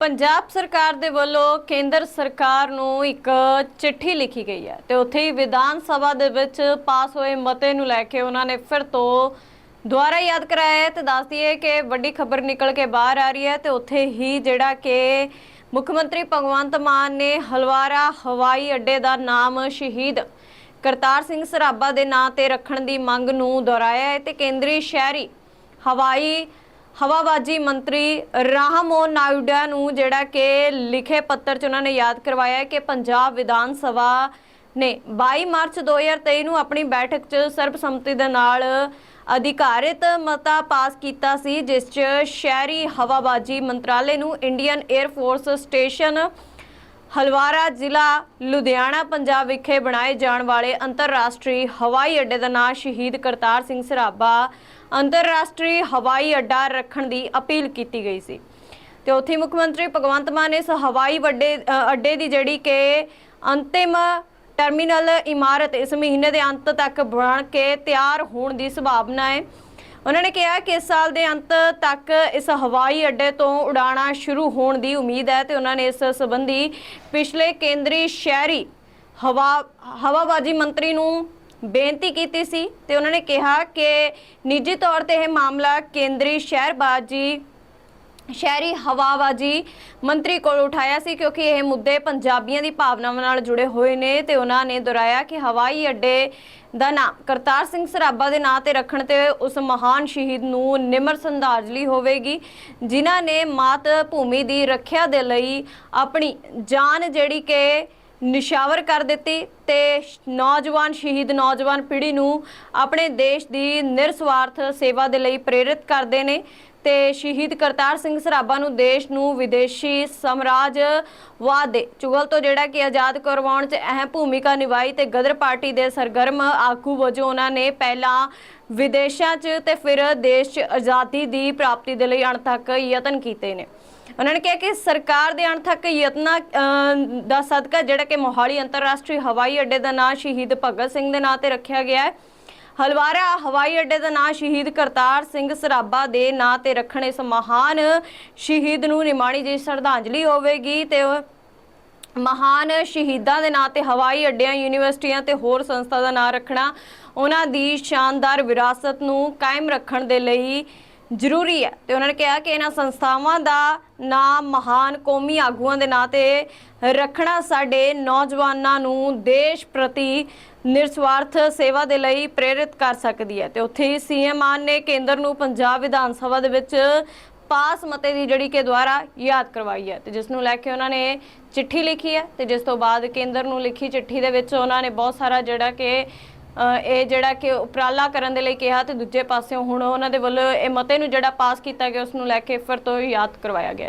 ਪੰਜਾਬ ਸਰਕਾਰ ਦੇ ਵੱਲੋਂ ਕੇਂਦਰ ਸਰਕਾਰ ਨੂੰ ਇੱਕ ਚਿੱਠੀ ਲਿਖੀ ਗਈ ਹੈ ਤੇ ਉੱਥੇ ਹੀ ਵਿਧਾਨ ਸਭਾ ਦੇ ਵਿੱਚ ਪਾਸ ਹੋਏ ਮਤੇ ਨੂੰ ਲੈ ਕੇ ਉਹਨਾਂ ਨੇ ਫਿਰ ਤੋਂ ਦੁਬਾਰਾ ਯਾਦ ਕਰਾਇਆ ਹੈ ਤੇ ਦੱਸ ਦਈਏ ਕਿ ਵੱਡੀ ਖਬਰ ਨਿਕਲ ਕੇ ਬਾਹਰ ਆ ਰਹੀ ਹੈ ਤੇ ਉੱਥੇ ਹੀ ਜਿਹੜਾ ਕਿ ਮੁੱਖ ਮੰਤਰੀ ਭਗਵੰਤ ਮਾਨ ਨੇ ਹਲਵਾਰਾ ਹਵਾਈ ਅੱਡੇ ਦਾ ਨਾਮ ਸ਼ਹੀਦ ਕਰਤਾਰ ਸਿੰਘ ਸਰਾਭਾ ਦੇ ਨਾਂ ਤੇ ਰੱਖਣ ਦੀ ਮੰਗ ਨੂੰ ਦੁਹਰਾਇਆ ਹੈ ਤੇ ਕੇਂਦਰੀ ਸ਼ਹਿਰੀ ਹਵਾਈ ਹਵਾਬਾਜੀ ਮੰਤਰੀ ਰਾਹਮੋਹਨ ਨਾਇਡਾ ਨੂੰ ਜਿਹੜਾ ਕਿ ਲਿਖੇ ਪੱਤਰ 'ਚ ਉਹਨਾਂ ਨੇ ਯਾਦ ਕਰਵਾਇਆ ਕਿ ਪੰਜਾਬ ਵਿਧਾਨ ਸਭਾ ਨੇ 22 ਮਾਰਚ 2023 ਨੂੰ ਆਪਣੀ ਬੈਠਕ 'ਚ ਸਰਬਸੰਮਤੀ ਦੇ ਨਾਲ ਅਧਿਕਾਰਿਤ ਮਤਾ ਪਾਸ ਕੀਤਾ ਸੀ, ਜਿਸ 'ਚ ਸ਼ਹਿਰੀ ਹਵਾਬਾਜੀ ਮੰਤਰਾਲੇ ਨੂੰ Indian air force station Halwara ਜ਼ਿਲ੍ਹਾ ਲੁਧਿਆਣਾ, ਪੰਜਾਬ ਵਿਖੇ ਬਣਾਏ ਜਾਣ ਵਾਲੇ ਅੰਤਰਰਾਸ਼ਟਰੀ ਹਵਾਈ ਅੱਡੇ ਦਾ ਨਾਂ ਸ਼ਹੀਦ ਕਰਤਾਰ ਸਿੰਘ ਸਰਾਭਾ ਅੰਤਰਰਾਸ਼ਟਰੀ ਹਵਾਈ ਅੱਡਾ ਰੱਖਣ ਦੀ ਅਪੀਲ ਕੀਤੀ ਗਈ ਸੀ। ਤੇ ਉੱਥੇ ਮੁੱਖ ਮੰਤਰੀ ਭਗਵੰਤ ਮਾਨ ਨੇ ਇਸ ਹਵਾਈ ਵੱਡੇ ਅੱਡੇ ਦੀ ਜਿਹੜੀ ਕਿ ਅੰਤਿਮ ਟਰਮੀਨਲ ਇਮਾਰਤ ਇਸ ਮਹੀਨੇ ਦੇ ਅੰਤ ਤੱਕ ਬਣ ਕੇ ਤਿਆਰ ਹੋਣ ਦੀ ਸੰਭਾਵਨਾ ਹੈ। ਉਹਨਾਂ ਨੇ ਕਿਹਾ ਕਿ ਇਸ ਸਾਲ ਦੇ ਅੰਤ ਤੱਕ ਇਸ ਹਵਾਈ ਅੱਡੇ ਤੋਂ ਉਡਾਣਾ ਸ਼ੁਰੂ ਹੋਣ ਦੀ ਉਮੀਦ ਹੈ ਤੇ ਉਹਨਾਂ ਨੇ ਇਸ ਸੰਬੰਧੀ ਪਿਛਲੇ ਕੇਂਦਰੀ ਸ਼ਹਿਰੀ ਹਵਾ ਹਵਾਬਾਜੀ ਮੰਤਰੀ ਨੂੰ ਬੇਨਤੀ ਕੀਤੀ ਸੀ ਤੇ ਉਹਨਾਂ ਨੇ ਕਿਹਾ ਕਿ ਨਿੱਜੀ ਤੌਰ ਤੇ ਇਹ ਮਾਮਲਾ ਕੇਂਦਰੀ ਸ਼ਹਿਰਬਾਜੀ ਸ਼ਹਿਰੀ ਹਵਾਬਾਜੀ ਮੰਤਰੀ ਕੋਲ ਉਠਾਇਆ ਸੀ ਕਿਉਂਕਿ ਇਹ ਮੁੱਦੇ ਪੰਜਾਬੀਆਂ ਦੀ ਭਾਵਨਾਵਾਂ ਨਾਲ ਜੁੜੇ ਹੋਏ ਨੇ ਤੇ ਉਹਨਾਂ ਨੇ ਦੁਹਰਾਇਆ ਕਿ ਹਵਾਈ ਅੱਡੇ ਦਾ ਨਾਮ ਕਰਤਾਰ ਸਿੰਘ ਸਰਾਭਾ ਦੇ ਨਾਂ ਤੇ ਰੱਖਣ ਤੇ ਉਸ ਮਹਾਨ ਸ਼ਹੀਦ ਨੂੰ ਨਿਮਰ ਸੰਧਾਂਜਲੀ ਹੋਵੇਗੀ, ਜਿਨ੍ਹਾਂ ਨੇ ਮਾਤ ਭੂਮੀ ਦੀ ਰੱਖਿਆ ਦੇ ਲਈ ਆਪਣੀ ਜਾਨ ਜਿਹੜੀ ਕਿ ਨਿਸ਼ਾਵਰ ਕਰ ਦਿੱਤੀ ਤੇ ਨੌਜਵਾਨ ਸ਼ਹੀਦ ਨੌਜਵਾਨ ਪੀੜ੍ਹੀ ਨੂੰ ਆਪਣੇ ਦੇਸ਼ ਦੀ ਨਿਰਸਵਾਰਥ ਸੇਵਾ ਦੇ ਲਈ ਪ੍ਰੇਰਿਤ ਕਰਦੇ ਨੇ। ਤੇ ਸ਼ਹੀਦ ਕਰਤਾਰ ਸਿੰਘ ਸਰਾਭਾ ਨੂੰ ਦੇਸ਼ ਨੂੰ ਵਿਦੇਸ਼ੀ ਸਾਮਰਾਜਵਾਦ ਦੇ ਚੁਗਲ ਤੋਂ ਜਿਹੜਾ ਕਿ ਆਜ਼ਾਦ ਕਰਵਾਉਣ 'ਚ ਅਹਿਮ ਭੂਮਿਕਾ ਨਿਭਾਈ ਤੇ ਗਦਰ ਪਾਰਟੀ ਦੇ ਸਰਗਰਮ ਆਗੂ ਵਜੋਂ ਉਹਨਾਂ ਨੇ ਪਹਿਲਾਂ ਵਿਦੇਸ਼ਾਂ 'ਚ ਤੇ ਫਿਰ ਦੇਸ਼ 'ਚ ਆਜ਼ਾਦੀ ਦੀ ਪ੍ਰਾਪਤੀ ਦੇ ਲਈ ਅਣਥੱਕ ਯਤਨ ਕੀਤੇ ਨੇ। ਉਹਨਾਂ ਨੇ ਕਿਹਾ ਕਿ ਸਰਕਾਰ ਦੇ ਅਣਥੱਕ ਯਤਨਾਂ ਅਹ, ਦਾ ਸਦਕਾ ਜਿਹੜਾ ਕਿ ਮੋਹਾਲੀ ਅੰਤਰਰਾਸ਼ਟਰੀ ਹਵਾਈ ਅੱਡੇ ਦਾ ਨਾਂ ਸ਼ਹੀਦ ਭਗਤ ਸਿੰਘ ਦੇ ਨਾਂ ਤੇ ਰੱਖਿਆ ਗਿਆ ਹੈ। ਹਲਵਾਰਾ ਹਵਾਈ ਅੱਡੇ ਦਾ ਨਾਂ ਸ਼ਹੀਦ ਕਰਤਾਰ ਸਿੰਘ ਸਰਾਭਾ ਦੇ ਨਾਂ ਤੇ ਰੱਖਣ ਇਸ ਮਹਾਨ ਸ਼ਹੀਦ ਨੂੰ ਨਿਮਾਣੀ ਜੀ ਸ਼ਰਧਾਂਜਲੀ ਹੋਵੇਗੀ ਤੇ ਮਹਾਨ ਸ਼ਹੀਦਾਂ ਦੇ ਨਾਂ ਤੇ ਹਵਾਈ ਅੱਡਿਆਂ, ਯੂਨੀਵਰਸਿਟੀਆਂ ਤੇ ਹੋਰ ਸੰਸਥਾ ਦਾ ਨਾਂ ਰੱਖਣਾ, ਉਹਨਾਂ ਦੀ ਸ਼ਾਨਦਾਰ ਵਿਰਾਸਤ ਨੂੰ ਕਾਇਮ ਰੱਖਣ ਦੇ ਲਈ ਜ਼ਰੂਰੀ ਹੈ। ਤੇ ਉਹਨਾਂ ਨੇ ਕਿਹਾ ਕਿ ਇਹਨਾਂ ਸੰਸਥਾਵਾਂ ਦਾ ਨਾਮ ਮਹਾਨ ਕੌਮੀ ਆਗੂਆਂ ਦੇ ਨਾਂ ਤੇ ਰੱਖਣਾ ਸਾਡੇ ਨੌਜਵਾਨਾਂ ਨੂੰ ਦੇਸ਼ ਪ੍ਰਤੀ ਨਿਰਸਵਾਰਥ ਸੇਵਾ ਦੇ ਲਈ ਪ੍ਰੇਰਿਤ ਕਰ ਸਕਦੀ ਹੈ। ਤੇ ਉੱਥੇ ਹੀ ਸੀਐਮ ਮਾਨ ਨੇ ਕੇਂਦਰ ਨੂੰ ਪੰਜਾਬ ਵਿਧਾਨ ਸਭਾ ਦੇ ਵਿੱਚ ਪਾਸ ਮਤੇ ਦੀ ਜਿਹੜੀ ਕਿ ਦੁਆਰਾ ਯਾਦ ਕਰਵਾਈ ਹੈ। ਤੇ ਜਿਸ ਨੂੰ ਲੈ ਕੇ ਉਹਨਾਂ ਨੇ ਚਿੱਠੀ ਲਿਖੀ ਹੈ ਤੇ ਜਿਸ ਤੋਂ ਬਾਅਦ ਕੇਂਦਰ ਨੂੰ ਲਿਖੀ ਚਿੱਠੀ ਦੇ ਵਿੱਚ ਉਹਨਾਂ ਨੇ ਬਹੁਤ ਸਾਰਾ ਜਿਹੜਾ ਕਿ ਇਹ ਜਿਹੜਾ ਕਿ ਉਪਰਾਲਾ ਕਰਨ ਦੇ ਲਈ ਕਿਹਾ ਤੇ ਦੂਜੇ ਪਾਸਿਓਂ ਹੁਣ ਉਹਨਾਂ ਦੇ ਵੱਲੋਂ ਇਹ ਮਤੇ ਨੂੰ ਜਿਹੜਾ ਪਾਸ ਕੀਤਾ ਗਿਆ, ਉਸ ਨੂੰ ਲੈ ਕੇ ਫਿਰ ਤੋਂ ਯਾਦ ਕਰਵਾਇਆ ਗਿਆ।